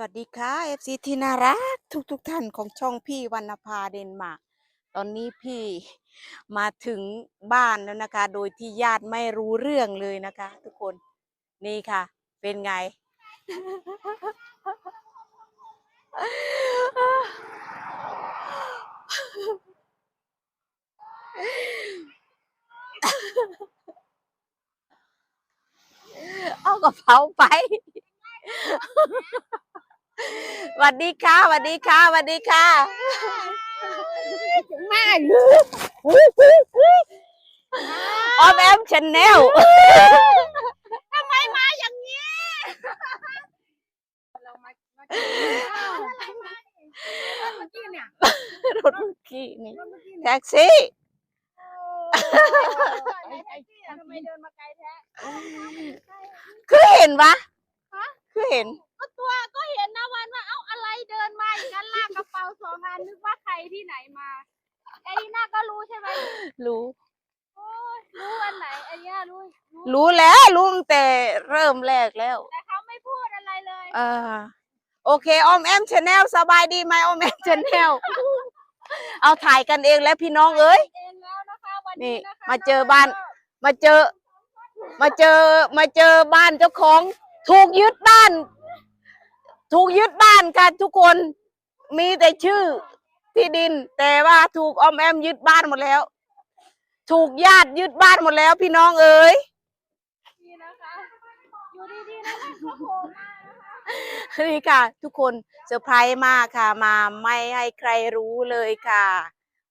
สวัสดีค่ะ FC ที่น่ารักทุกทุกๆท่านของช่องพี่วรรณภาเดนมาร์กตอนนี้พี่มาถึงบ้านแล้วนะคะ โดยที่ญาติไม่รู้เรื่องเลยนะคะ ทุกคนนี่ค่ะ เป็นไง เอากระเป๋าไป สวัสดีค่ะสวัสดีค่ะสวัสดีค่ะมากออมแอมชแนลทำไมมาอย่างนี้เรามามากินข้าวเมื่อกี้เนี่ยรถเมื่อกี้นี่เมื่อกี้เนี่ยแท็กซี่ไอ้ไอ้ที่ทำไมเดินมาไกลแท้คือเห็นปะฮะคือเห็นก็ตัว นนึกว่าใครที่ไหนมาไอ้นี่น่าก็รู้ใช่ไหมรู้โอ้ยรู้วันไหนไอ้เนี่ยรู้รู้รู้แล้วรู้ตั้งแต่เริ่มแรกแล้ว แต่เขาไม่พูดอะไรเลยเออโอเคออมแอมชแนลสบายดีไหมออมแอมชแนลเอาถ่ายกันเองแล้วพี่น้องเอ้ยเองแล้วนะคะวันนี่นี้นะคะมาเจอบ้าน มาเจอ มาเจอมาเจอบ้านเจ้าของ ถูกยึดบ้าน ถูกยึดบ้านค่ะทุกคน มีแต่ชื่อที่ดิน แต่ว่าถูกออมแอมยึดบ้านหมดแล้ว ถูกญาติยึดบ้านหมดแล้ว พี่น้องเอ๋ยนี่นะคะอยู่ดีๆนะคะเขาโผล่มานะคะนี่ค่ะ ทุกคนเซอร์ไพรส์มากค่ะ มาไม่ให้ใครรู้เลยค่ะ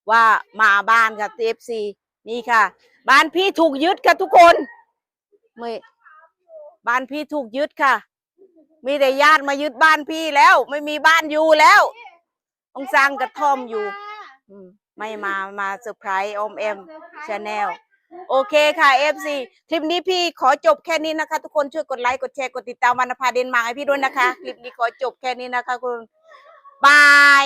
ว่ามาบ้านค่ะเอฟซีนี่ค่ะ บ้านพี่ถูกยึดค่ะทุกคนไม่บ้านพี่ถูกยึดค่ะ มีแต่ญาติมายึดบ้านพี่แล้ว ไม่มีบ้านอยู่แล้ว ต้องสร้างกระท่อมอยู่อืมไม่มามาเซอร์ไพรส์อมเอ็มชาแนลโอเคค่ะ FC คลิปนี้พี่ขอจบแค่นี้นะคะ ทุกคนช่วยกดไลค์กดแชร์กดติดตามวรรณภาเดนมาร์กให้พี่ด้วยนะคะ คลิปนี้ขอจบแค่นี้นะคะ คุณบาย